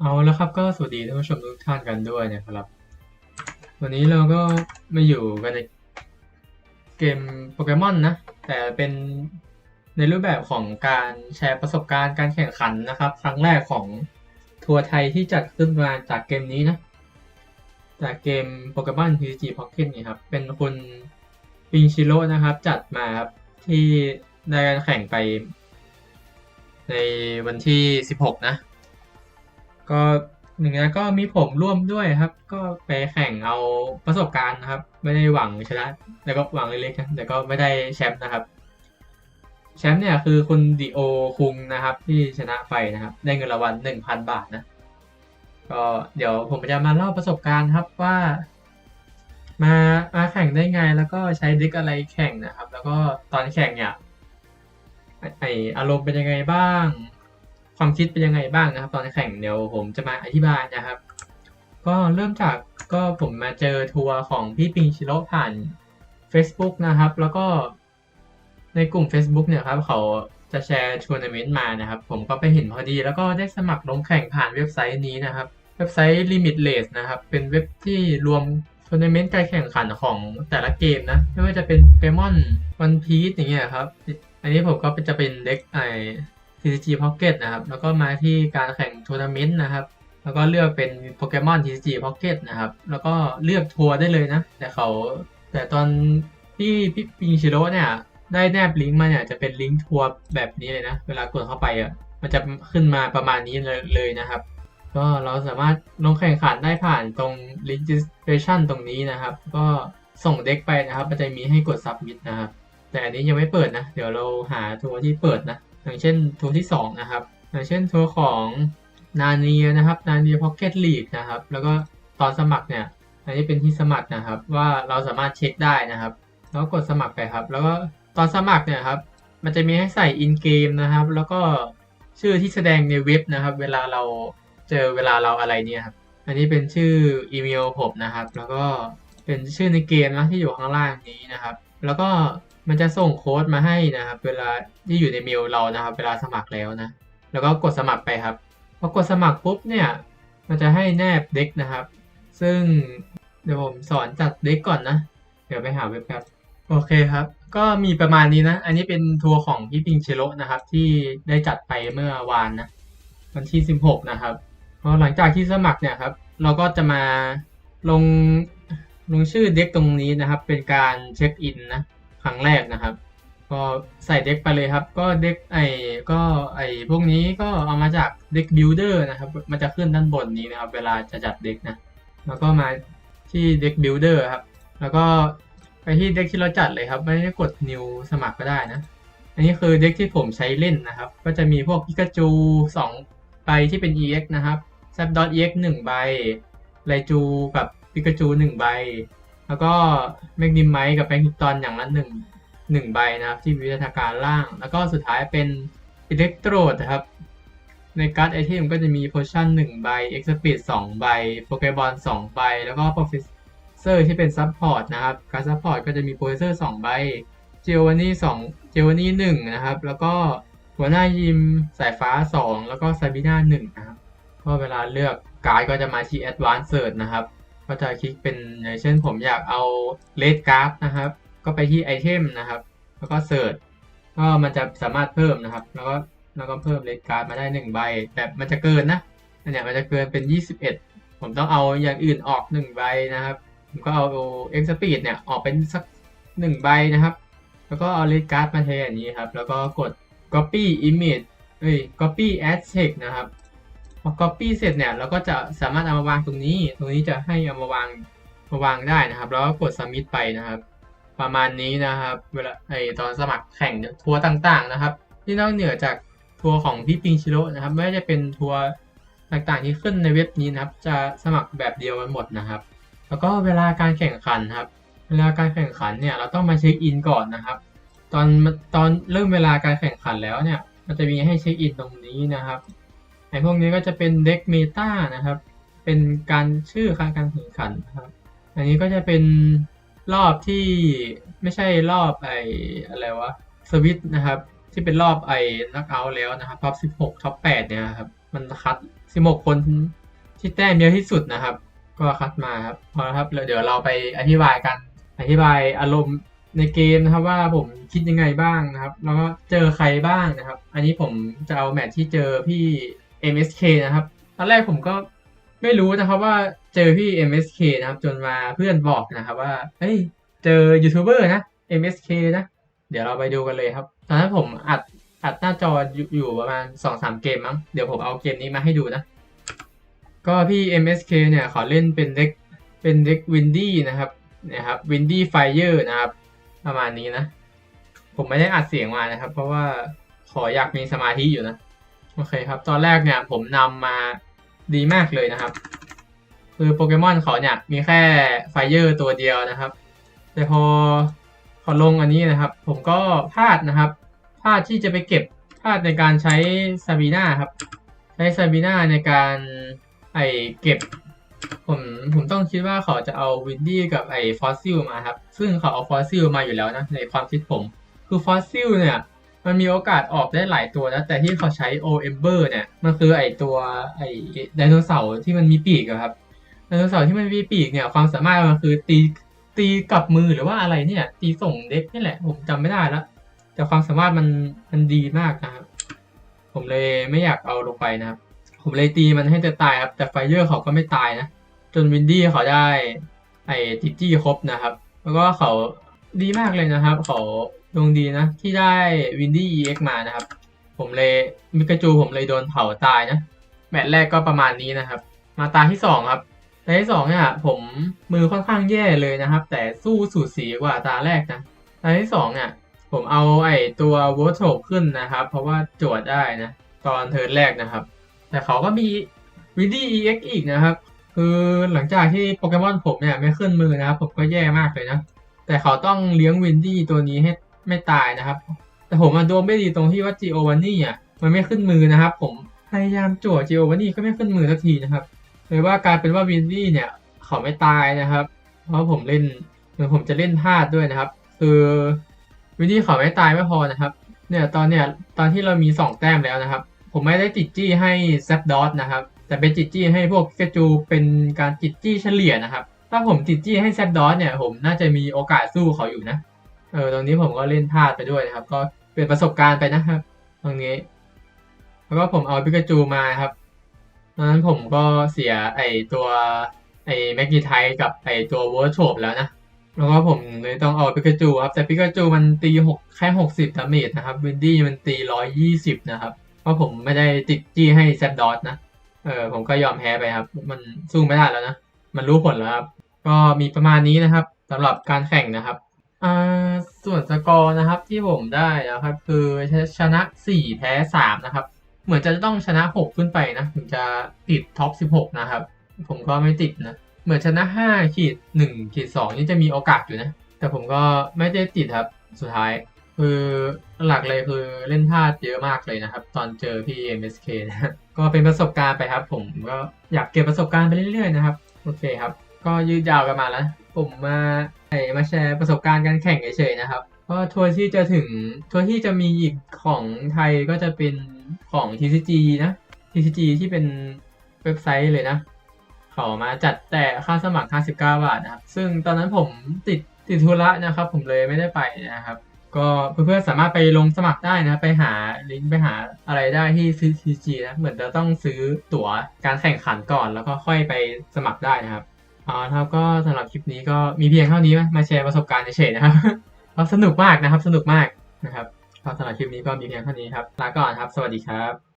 เอาแล้วครับก็สวัสดีท่านผู้ชมทุกท่านกันด้วยนะครับ วันนี้เราก็มาอยู่กันในเกมโปเกมอนนะ แต่เป็นในรูปแบบของการแชร์ประสบการณ์การแข่งขันนะครับ ครั้งแรกของทัวร์ไทยที่จัดขึ้นมาจากเกมนี้นะ จากเกมโปเกมอน TCG Pocket นี่ครับ เป็นคุณปิงชิโร่นะครับ จัดมาครับที่ได้การแข่งไป ในวันที่ 16 นะ ก็หนึ่งนะก็มีผมร่วมด้วยครับ ก็ไปแข่งเอาประสบการณ์นะครับ ไม่ได้หวังชนะแต่ก็หวังเล็กๆนะแต่ก็ไม่ได้แชมป์นะครับ แชมป์เนี่ยคือคุณดิโอคุงนะครับ ที่ชนะไปนะครับ ได้เงินรางวัล1,000บาทนะ ก็เดี๋ยวผมจะมาเล่าประสบการณ์ครับว่า มามาแข่งได้ไงแล้วก็ใช้ดิกอะไรแข่งนะครับ แล้วก็ตอนแข่งเนี่ยไออารมณ์เป็นยังไงบ้าง ความคิดเป็นยังไงบ้างนะครับ ตอนแข่งเดี๋ยวผมจะมาอธิบายนะครับ ก็เริ่มจากก็ผมมาเจอทัวร์ของพี่ปิงชิโร่ผ่าน Facebook นะครับ แล้วก็ในกลุ่ม Facebook เนี่ยครับเขาจะแชร์ทัวร์นาเมนต์มานะครับ ผมก็ไปเห็นพอดี แล้วก็ได้สมัครลงแข่งผ่านเว็บไซต์นี้นะครับ เว็บไซต์ Limitless นะครับ เป็นเว็บที่รวมทัวร์นาเมนต์การแข่งขันของแต่ละเกมนะ ไม่ว่าจะเป็นเ o มอนวันพีซอย่างเงี้ยครับ อันนี้ผมก็จะเป็นเด็กไอ TCG Pocket นะครับ แล้วก็มาที่การแข่งทัวร์นาเมนต์นะครับ แล้วก็เลือกเป็นโปเกมอน TCG Pocket นะครับ แล้วก็เลือกทัวร์ได้เลยนะ แต่เขาแต่ตอนที่พี่ปิงชิโร่เนี่ยได้แนบลิงก์มาเนี่ยจะเป็นลิงก์ทัวร์แบบนี้เลยนะ เวลากดเข้าไปอะมันจะขึ้นมาประมาณนี้เลยเลยนะครับ ก็เราสามารถลงแข่งขันได้ผ่านตรง registration ตรงนี้นะครับ ก็ส่งเด็กไปนะครับ มันจะมีให้กด submit นะครับ แต่อันนี้ยังไม่เปิดนะ เดี๋ยวเราหาทัวร์ที่เปิดนะ อย่างเช่นทัวร์ที่2นะครับอย่างเช่นทัวร์ของนาเนียนะครับนาเนียพ็อกเก็ตลีกนะครับแล้วก็ตอนสมัครเนี่ยอันนี้เป็นที่สมัครนะครับว่าเราสามารถเช็คได้นะครับ แล้วกดสมัครไปครับ แล้วก็ตอนสมัครเนี่ยครับมันจะมีให้ใส่อินเกมนะครับ แล้วก็ชื่อที่แสดงในเว็บนะครับ เวลาเราเจอเวลาเราอะไรเนี่ยครับอันนี้เป็นชื่ออีเมลผมนะครับ แล้วก็เป็นชื่อในเกมนะที่อยู่ข้างล่างนี้นะครับ แล้วก็ มันจะส่งโค้ดมาให้นะครับ เวลาที่อยู่ในเมลเรานะครับ เวลาสมัครแล้วนะ แล้วก็กดสมัครไปครับพอกดสมัครปุ๊บเนี่ย มันจะให้แนบเด็กนะครับ ซึ่งเดี๋ยวผมสอนจัดเด็กก่อนนะ เดี๋ยวไปหาเว็บครับ โอเคครับ ก็มีประมาณนี้นะ อันนี้เป็นทัวร์ของพี่ปิงเชโรนะครับ ที่ได้จัดไปเมื่อวานนะวันที่ 16 นะครับพอหลังจากที่สมัครเนี่ยครับ เราก็จะมาลงลงชื่อเด็กตรงนี้นะครับ เป็นการเช็คอินนะ รั้งแรกนะครับ ก็ใส่เด็กไปเลยครับ ก็เด็กไอ้ก็ไอ้พวกนี้ก็เอามาจากเด็กบิลดเออร์นะครับ มันจะขึ้นด้านบนนี้นะครับ เวลาจะจัดเด็กนะ แล้วก็มาที่เด็กบิลดเออร์ครับ แล้วก็ไปที่เด็กที่เราจัดเลยครับ ไม่ได้กด new สมัครก็ได้นะ อันนี้คือเด็กที่ผมใช้เล่นนะครับ ก็จะมีพวกพิกาจู2ใบที่เป็น EX นะครับ z d o t EX 1ใบไลจูกับพิกาจู1ใบ แล้วก็แมกนิมไมกับแมกนิตอนอย่างละหนึ่งหนึ่งใบนะครับที่วิทยาการล่าง แล้วก็สุดท้ายเป็นอิเล็กโทรดนะครับ ในการ์ดไอเทมก็จะมีโพชั่น1ใบเอ็กซ์ปีด2ใบโปเกบอล2ใบ แล้วก็โปรเฟสเซอร์ที่เป็นซับพอร์ตนะครับ การซับพอร์ตก็จะมีโปรเฟสเซอร์2ใบเจลวานี่2เจลวานี่1นะครับ แล้วก็หัวหน้ายิมสายฟ้า 2 แล้วก็ซาบิน่า1นะครับ ก็เวลาเลือกการ์ดก็จะมาที่ Advanced Search นะครับ ก็จะคลิกเป็นอย่างเช่นผมอยากเอา Red Card นะครับ ก็ไปที่ไอเทมนะครับ แล้วก็เสิร์ชก็มันจะสามารถเพิ่มนะครับ แล้วก็แล้วก็เพิ่ม Red Card มาได้ 1 ใบ แต่มันจะเกินนะอันเนี้ยมันจะเกินเป็น 21 ผมต้องเอาอย่างอื่นออก 1 ใบนะครับ ผมก็เอา X Speed เนี่ยออกเป็นสัก 1 ใบนะครับ แล้วก็เอา Red Card มาแทนอย่างนี้ครับ แล้วก็กด Copy Image เอ้ย Copy As Text นะครับ อ copy เสร็จเนี่ยเราก็จะสามารถเอามาวางตรงนี้ ตรงนี้จะให้เอามาวางมาวางได้นะครับ แล้วก็กด submit ไปนะครับ ประมาณนี้นะครับ เวลาไอตอนสมัครแข่งทัวร์ต่างๆนะครับ ที่นอกเหนือจากทัวร์ของพี่ปิงชิโร่นะครับ ไม่ว่าจะเป็นทัวร์ต่างๆที่ขึ้นในเว็บนี้นะครับ จะสมัครแบบเดียวกันหมดนะครับ แล้วก็เวลาการแข่งขันครับ เวลาการแข่งขันเนี่ยเราต้องมาเช็คอินก่อนนะครับ ตอนตอนเริ่มเวลาการแข่งขันแล้วเนี่ย มันจะมีให้เช็คอินตรงนี้นะครับ ไอ้พวกนี้ก็จะเป็นเด็กเมตานะครับ เป็นการชื่อการการแข่งขันนะครับ อันนี้ก็จะเป็นรอบที่ไม่ใช่รอบไออะไรวะสวิตนะครับ ที่เป็นรอบไอ้นักเอาแล้วนะครับท็อป16ท็อป8เนี่ยครับ มันคัด 16 คนที่แต้มเยอะที่สุดนะครับ ก็คัดมาครับพอครับเดี๋ยวเราไปอธิบายกัน อธิบายอารมณ์ในเกมนะครับว่าผมคิดยังไงบ้างนะครับ แล้วก็เจอใครบ้างนะครับ อันนี้ผมจะเอาแมตช์ที่เจอพี่ MSK นะครับ ตอนแรกผมก็ไม่รู้นะครับว่าเจอพี่ MSK นะครับจนมาเพื่อนบอกนะครับว่า เฮ้ย เจอยูทูบเบอร์นะ MSK นะ เดี๋ยวเราไปดูกันเลยครับ ตอนนั้นผมอัดอัดหน้าจออยู่ประมาณสองสามเกมมั้ง เดี๋ยวผมเอาเกมนี้มาให้ดูนะ ก็พี่ MSK เนี่ยขอเล่นเป็นเด็กเป็นเด็กวินดี้นะครับนะครับวินดี้ไฟเยอร์นะครับ ประมาณนี้นะ ผมไม่ได้อัดเสียงมานะครับ เพราะว่าขออยากมีสมาธิอยู่นะ โอเคครับ ตอนแรกเนี่ยผมนำมาดีมากเลยนะครับ คือโปเกมอนเขาเนี่ยมีแค่ไฟเยอร์ตัวเดียวนะครับ แต่พอพอลงอันนี้นะครับ ผมก็พลาดนะครับ พลาดที่จะไปเก็บพลาดในการใช้ซาบีนาครับ ใช้ซาบีนาในการไอเก็บผมผมต้องคิดว่าเขาจะเอาวินดี้กับไอฟอสซิลมาครับ ซึ่งเขาเอาฟอสซิลมาอยู่แล้วนะในความคิดผม คือฟอสซิลเนี่ย มันมีโอกาสออกได้หลายตัวนะแต่ที่เขาใช้โอเอมเบอร์เนี่ย มันคือไอตัวไอไดโนเสาร์ที่มันมีปีกอะครับไดโนเสาร์ที่มันมีปีกเนี่ย ความสามารถมันคือตีตีกับมือหรือว่าอะไรเนี่ย ตีส่งเด็กนี่แหละ ผมจำไม่ได้แล้วแต่ความสามารถมันมันดีมากนะครับ ผมเลยไม่อยากเอาลงไปนะครับ ผมเลยตีมันให้จะตายครับ แต่ไฟเยอร์เขาก็ไม่ตายนะ จนวินดี้เขาได้ไอ้ติจี้ครบนะครับ แล้วก็เขา ดีมากเลยนะครับเขาดวงดีนะ ที่ได้วินดี้ EX มานะครับ ผมเลยมิกาจูผมเลยโดนเผาตายนะ แมตช์แรกก็ประมาณนี้นะครับ มาตาที่สองครับตาที่สองเนี่ยผมมือค่อนข้างแย่เลยนะครับ แต่สู้สูสีกว่าตาแรกนะตาที่สองเนี่ยผมเอาไอ้ตัววอร์โ o ขึ้นนะครับ เพราะว่าโจทย์ได้นะตอนเทิร์นแรกนะครับ แต่เขาก็มีวินดี้ EX อีกนะครับ คือหลังจากที่โปเกมอนผมเนี่ยไม่ขึ้นมือนะครับ ผมก็แย่มากเลยนะ แต่เขาต้องเลี้ยงวินดี้ตัวนี้ให้ไม่ตายนะครับ แต่ผมมาโดนไม่ดีตรงที่ว่าจีโอวานนี่อะมันไม่ขึ้นมือนะครับ ผมพยายามจทย์จีโอวานนี่ก็ไม่ขึ้นมือสักทีนะครับเลยว่ากลายเป็นว่าวินดี้เนี่ยเขาไม่ตายนะครับ เพราะผมเล่นเหมือนผมจะเล่นพลาดด้วยนะครับ คือวินดี้เขาไม่ตายไม่พอนะครับ เนี่ยตอนเนี่ยตอนที่เรามีสองแต้มแล้วนะครับ ผมไม่ได้จิตจี้ให้แซฟดอสนะครับ แต่เป็นจิตจี้ให้พวกฟิกจูเป็นการจิตจี้เฉลี่ยนะครับ ถ้าผมจิตจี้ให้แซฟดอสเนี่ย ผมน่าจะมีโอกาสสู้เขาอยู่นะ เออตรงนี้ผมก็เล่นพลาดไปด้วยนะครับ ก็เป็นประสบการณ์ไปนะครับ ตรงนี้ แล้วก็ผมเอาปิกาจูมาครับตอนนั้นผมก็เสียไอตัวไอแมกนีไทกับไอตัวเวิร์ชโชบแล้วนะ แล้วก็ผมเลยต้องเอาปิกาจูครับ แต่ปิกาจูมันตีหกแค่หกสิบดาเมจนะครับวินดี้มันตีร้อยยี่สิบนะครับ เพราะผมไม่ได้ติดจี้ให้แซดดอสนะ เออผมก็ยอมแพ้ไปครับ มันสู้ไม่ได้แล้วนะ มันรู้ผลแล้วครับ ก็มีประมาณนี้นะครับสำหรับการแข่งนะครับอ่าส่วนสกอร์นะครับที่ผมได้นะครับ คือชนะ 4 แพ้ 3 นะครับ เหมือนจะต้องชนะ 6 ขึ้นไปนะถึงจะติดท็อป 16 นะครับ ผมก็ไม่ติดนะ เหมือนชนะ 5 ขีด 1 ขีด 2 นี่จะมีโอกาสอยู่นะ แต่ผมก็ไม่ได้ติดครับสุดท้ายคือหลักเลยคือเล่นพลาดเยอะมากเลยนะครับ ตอนเจอพี่ MSK นะก็เป็นประสบการณ์ไปครับ ผมก็อยากเก็บประสบการณ์ไปเรื่อยๆนะครับ โอเคครับ ก็ยืดยาวกันมาแล้ว ผมมาไอมาแชร์ประสบการณ์การแข่งเฉยๆนะครับ ก็ทัวร์ที่จะถึงทัวร์ที่จะมีอีกของไทยก็จะเป็นของ TCG นะ TCG ที่เป็นเว็บไซต์เลยนะ เขามาจัดแต่ค่าสมัคร 59 บาทนะครับ ซึ่งตอนนั้นผมติดติดธุระนะครับ ผมเลยไม่ได้ไปนะครับ ก็เพื่อนๆสามารถไปลงสมัครได้นะไปหาลิงก์ไปหาอะไรได้ที่ TCG นะ เหมือนจะต้องซื้อตั๋วการแข่งขันก่อน แล้วก็ค่อยไปสมัครได้นะครับ อ๋อครับก็สำหรับคลิปนี้ก็มีเพียงเท่านี้มาแชร์ประสบการณ์เฉยๆนะครับก็สนุกมากนะครับ สนุกมากนะครับก็สำหรับคลิปนี้ก็มีเพียงเท่านี้ครับลาก่อนครับ สวัสดีครับ